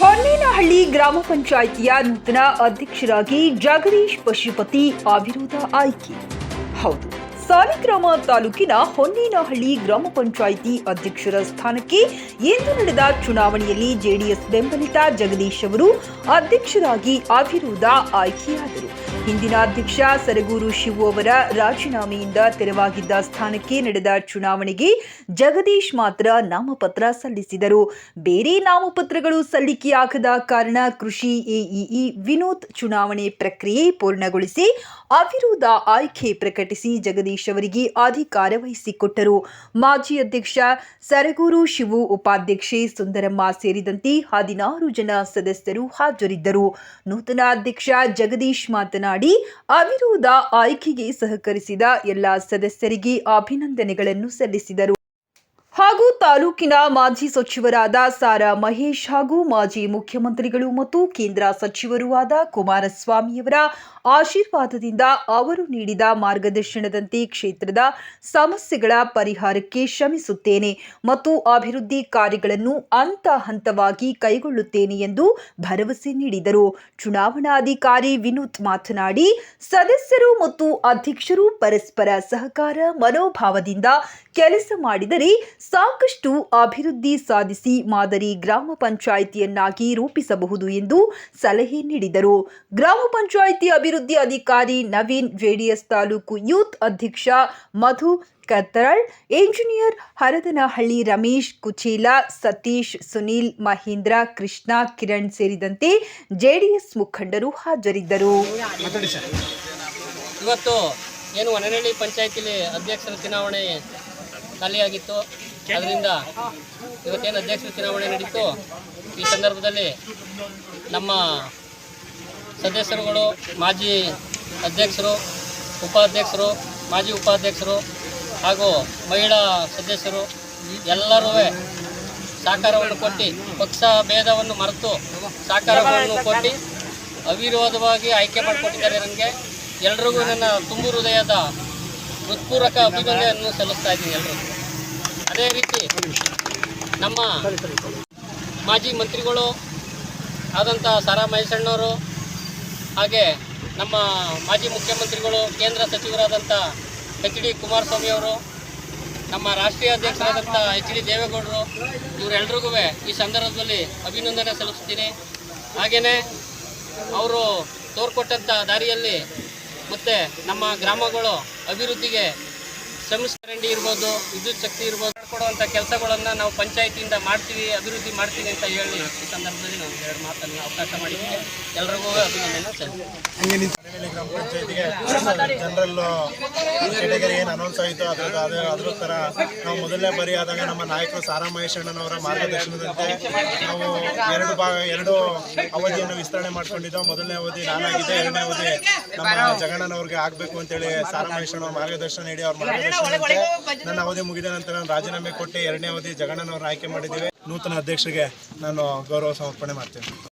ಹೊನ್ನೇನಹಳ್ಳಿ ಗ್ರಾಮ ಪಂಚಾಯಿತಿಯ ನೂತನ ಅಧ್ಯಕ್ಷರಾಗಿ ಜಗದೀಶ್ ಪಶುಪತಿ ಅವಿರೋಧ ಆಯ್ಕೆ. ಹೌದು, ಸಾಲಿಗ್ರಾಮ ತಾಲೂಕಿನ ಹೊನ್ನೇನಹಳ್ಳಿ ಗ್ರಾಮ ಪಂಚಾಯಿತಿ ಅಧ್ಯಕ್ಷರ ಸ್ಥಾನಕ್ಕೆ ಇಂದು ನಡೆದ ಚುನಾವಣೆಯಲ್ಲಿ ಜೆಡಿಎಸ್ ಬೆಂಬಲಿತ ಜಗದೀಶ್ ಅವರು ಅಧ್ಯಕ್ಷರಾಗಿ ಅವಿರೋಧ ಆಯ್ಕೆಯಾದರು. ಹಿಂದಿನ ಅಧ್ಯಕ್ಷ ಸರಗೂರು ಶಿವು ಅವರ ರಾಜೀನಾಮೆಯಿಂದ ತೆರವಾಗಿದ್ದ ಸ್ಥಾನಕ್ಕೆ ನಡೆದ ಚುನಾವಣೆಗೆ ಜಗದೀಶ್ ಮಾತ್ರ ನಾಮಪತ್ರ ಸಲ್ಲಿಸಿದರು. ಬೇರೆ ನಾಮಪತ್ರಗಳು ಸಲ್ಲಿಕೆಯಾಗದ ಕಾರಣ ಕೃಷಿ ಎಇಇ ವಿನೋದ್ ಚುನಾವಣೆ ಪ್ರಕ್ರಿಯೆ ಪೂರ್ಣಗೊಳಿಸಿ ಅವಿರೋಧ ಆಯ್ಕೆ ಪ್ರಕಟಿಸಿ ಜಗದೀಶ್ ಅವರಿಗೆ ಅಧಿಕಾರ ವಹಿಸಿಕೊಟ್ಟರು. ಮಾಜಿ ಅಧ್ಯಕ್ಷ ಸರಗೂರು ಶಿವು ಉಪಾಧ್ಯಕ್ಷೆ ಸುಂದರಮ್ಮ ಸೇರಿದಂತೆ ಹದಿನಾರು ಜನ ಸದಸ್ಯರು ಹಾಜರಿದ್ದರು. ನೂತನ ಅಧ್ಯಕ್ಷ ಜಗದೀಶ್ ಮಾತನಾಡಿ ಅವಿರೋಧ ಆಯ್ಕೆಗೆ ಸಹಕರಿಸಿದ ಎಲ್ಲ ಸದಸ್ಯರಿಗೆ ಅಭಿನಂದನೆಗಳನ್ನು ಸಲ್ಲಿಸಿದರು. ಹಾಗೂ ತಾಲೂಕಿನ ಮಾಜಿ ಸಚಿವರಾದ ಸಾರಾ ಮಹೇಶ್ ಹಾಗೂ ಮಾಜಿ ಮುಖ್ಯಮಂತ್ರಿಗಳು ಮತ್ತು ಕೇಂದ್ರ ಸಚಿವರೂ ಆದ ಕುಮಾರಸ್ವಾಮಿಯವರ ಆಶೀರ್ವಾದದಿಂದ ಅವರು ನೀಡಿದ ಮಾರ್ಗದರ್ಶನದಂತೆ ಕ್ಷೇತ್ರದ ಸಮಸ್ಯೆಗಳ ಪರಿಹಾರಕ್ಕೆ ಶ್ರಮಿಸುತ್ತೇನೆ ಮತ್ತು ಅಭಿವೃದ್ಧಿ ಕಾರ್ಯಗಳನ್ನು ಹಂತ ಹಂತವಾಗಿ ಕೈಗೊಳ್ಳುತ್ತೇನೆ ಎಂದು ಭರವಸೆ ನೀಡಿದರು. ಚುನಾವಣಾಧಿಕಾರಿ ವಿನೂತ್ ಮಾತನಾಡಿ, ಸದಸ್ಯರು ಮತ್ತು ಅಧ್ಯಕ್ಷರು ಪರಸ್ಪರ ಸಹಕಾರ ಮನೋಭಾವದಿಂದ ಕೆಲಸ ಮಾಡಿದರೆ ಸಾಕಷ್ಟು ಅಭಿವೃದ್ಧಿ ಸಾಧಿಸಿ ಮಾದರಿ ಗ್ರಾಮ ಪಂಚಾಯಿತಿಯನ್ನಾಗಿ ರೂಪಿಸಬಹುದು ಎಂದು ಸಲಹೆ ನೀಡಿದರು. ಗ್ರಾಮ ಪಂಚಾಯಿತಿ ಅಭಿವೃದ್ಧಿ ಅಧಿಕಾರಿ ನವೀನ್ ಜೆಡಿಎಸ್ ತಾಲೂಕು ಯೂತ್ ಅಧ್ಯಕ್ಷ ಮಧು ಕತ್ತರಳ್, ಎಂಜಿನಿಯರ್ ಹರದನಹಳ್ಳಿ ರಮೇಶ್, ಕುಚೇಲ ಸತೀಶ್, ಸುನೀಲ್ ಮಹೇಂದ್ರ, ಕೃಷ್ಣ ಕಿರಣ್ ಸೇರಿದಂತೆ ಜೆಡಿಎಸ್ ಮುಖಂಡರು ಹಾಜರಿದ್ದರು. ಇವತ್ತು ಏನು ಹೊನನಹಳ್ಳಿ ಪಂಚಾಯತಿಲಿ ಅಧ್ಯಕ್ಷರ ಚುನಾವಣೆ ಖಾಲಿಯಾಗಿತ್ತು. ಅದರಿಂದ ಇವತ್ತೇನು ಅಧ್ಯಕ್ಷ ಚುನಾವಣೆ ನಡೀತು ಈ ಸಂದರ್ಭದಲ್ಲಿ ನಮ್ಮ ಸದಸ್ಯರುಗಳು, ಮಾಜಿ ಅಧ್ಯಕ್ಷರು, ಉಪಾಧ್ಯಕ್ಷರು, ಮಾಜಿ ಉಪಾಧ್ಯಕ್ಷರು ಹಾಗೂ ಮಹಿಳಾ ಸದಸ್ಯರು ಎಲ್ಲರೂ ಸಹಕಾರವನ್ನು ಕೊಟ್ಟು ಪಕ್ಷ ಭೇದವನ್ನು ಮರೆತು ಸಹಕಾರವನ್ನು ಕೊಟ್ಟು ಅವಿರೋಧವಾಗಿ ಆಯ್ಕೆ ಮಾಡಿಕೊಟ್ಟಿದ್ದಾರೆ ನನಗೆ. ಎಲ್ರಿಗೂ ನನ್ನ ತುಂಬು ಹೃದಯದ ಹೃತ್ಪೂರ್ವಕ ಅಭಿನಂದನೆಯನ್ನು ಸಲ್ಲಿಸ್ತಾ ಇದ್ದೀನಿ ಎಲ್ಲರಿಗೂ ಅದೇ ರೀತಿ ನಮ್ಮ ಮಾಜಿ ಮಂತ್ರಿಗಳು ಆದಂಥ ಸಾರಾ ಮಹೇಶಣ್ಣವರು ಹಾಗೆ ನಮ್ಮ ಮಾಜಿ ಮುಖ್ಯಮಂತ್ರಿಗಳು, ಕೇಂದ್ರ ಸಚಿವರಾದಂಥ ಎಚ್ ಡಿ ಕುಮಾರಸ್ವಾಮಿ ಅವರು, ನಮ್ಮ ರಾಷ್ಟ್ರೀಯ ಅಧ್ಯಕ್ಷರಾದಂಥ ಎಚ್ ಡಿ ದೇವೇಗೌಡರು, ಇವರೆಲ್ರಿಗೂ ಈ ಸಂದರ್ಭದಲ್ಲಿ ಅಭಿನಂದನೆ ಸಲ್ಲಿಸ್ತೀನಿ. ಹಾಗೆಯೇ ಅವರು ತೋರ್ಕೊಟ್ಟಂಥ ದಾರಿಯಲ್ಲಿ ಮತ್ತು ನಮ್ಮ ಗ್ರಾಮಗಳು ಅಭಿವೃದ್ಧಿಗೆ ಶ್ರಮಿಸ್ಕರಂಡಿ ಇರ್ಬೋದು, ವಿದ್ಯುತ್ ಶಕ್ತಿ ಇರ್ಬೋದು ಕೊಡುವಂಥ ಕೆಲಸಗಳನ್ನು ನಾವು ಪಂಚಾಯತಿಯಿಂದ ಮಾಡ್ತೀವಿ, ಅಭಿವೃದ್ಧಿ ಮಾಡ್ತೀವಿ ಅಂತ ಹೇಳಿ ಈ ಸಂದರ್ಭದಲ್ಲಿ ನಾವು ಎರಡು ಮಾತನ್ನು ಅವಕಾಶ ಮಾಡಿದ್ದೀನಿ. ಎಲ್ರಿಗೂ ಅಭಿನಂದನೆ ಸಲ್ಲಿಸ್ತೀನಿ ಪಂಚಾಯತಿಗೆ ಜನರಲ್ ಏನು ಅನೌನ್ಸ್ ಆಯಿತು ಅದ್ರ ಅದೇ ಅದ್ರ ಥರ ನಾವು ಮೊದಲನೇ ಬಾರಿ ಆದಾಗ ನಮ್ಮ ನಾಯಕರು ಸಾರಾ ಮಹೇಶಣ್ಣನವರ ಮಾರ್ಗದರ್ಶನದಂತೆ ನಾವು ಎರಡು ಭಾಗ ಎರಡು ಅವಧಿಯನ್ನು ವಿಸ್ತರಣೆ ಮಾಡ್ಕೊಂಡಿದ್ದೋ, ಮೊದಲನೇ ಅವಧಿ ನಾನಾಗಿದ್ದೆ ಎರಡನೇ ಅವಧಿ ನಮ್ಮ ಜಗಣ್ಣನವ್ರಿಗೆ ಆಗಬೇಕು ಅಂತೇಳಿ ಸಾರಾ ಮಹೇಶಣ್ಣ ಮಾರ್ಗದರ್ಶನ ನೀಡಿ ಅವ್ರ ಮಾರ್ಗದರ್ಶನದಂತೆ ನನ್ನ ಅವಧಿ ಮುಗಿದ ನಂತರ ನಾನು ರಾಜೀನಾಮೆ ಕೊಟ್ಟು ಎರಡನೇ ಅವಧಿ ಜಗಣ್ಣನವ್ರನ್ನ ಆಯ್ಕೆ ಮಾಡಿದ್ದೇವೆ. ನೂತನ ಅಧ್ಯಕ್ಷರಿಗೆ ನಾನು ಗೌರವ ಸಮರ್ಪಣೆ ಮಾಡ್ತೇನೆ.